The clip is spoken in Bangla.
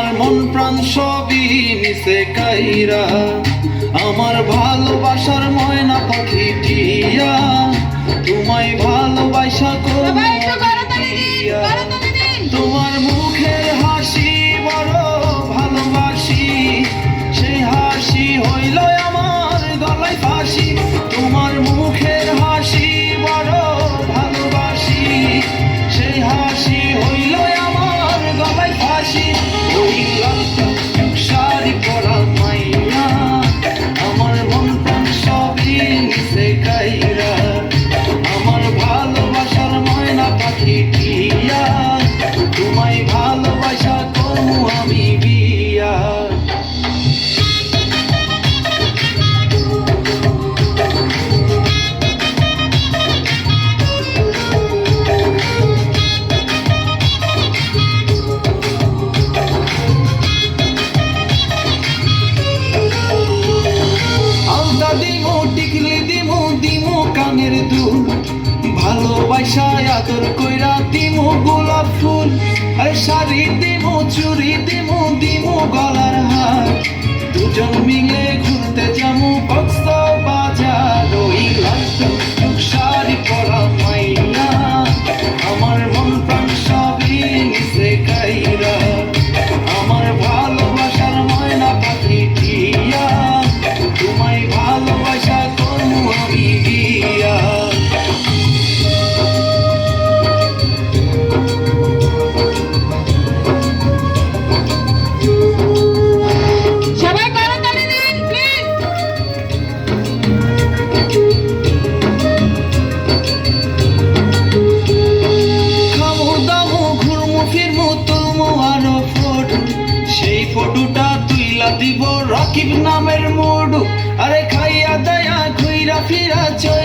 আমার মন প্রাণ সবই নিচে কাইরা। আমার ভালোবাসার ময়না পাখি টিয়া। তোমায় ভালোবাসা তোমার মুখে রঙের দুল, ভালোবাসায় আদর কইরা দিমু গোলাপ ফুল। আরে শাড়ি দিমু চুরি দিমু দিমু গলার হার। দুজন মিলে ঘুরতে যাব গরুটা তুইলা দিব রাকিব নামের মোড়ু। আরে খাইয়া দয়া খুইরা ফিরা চল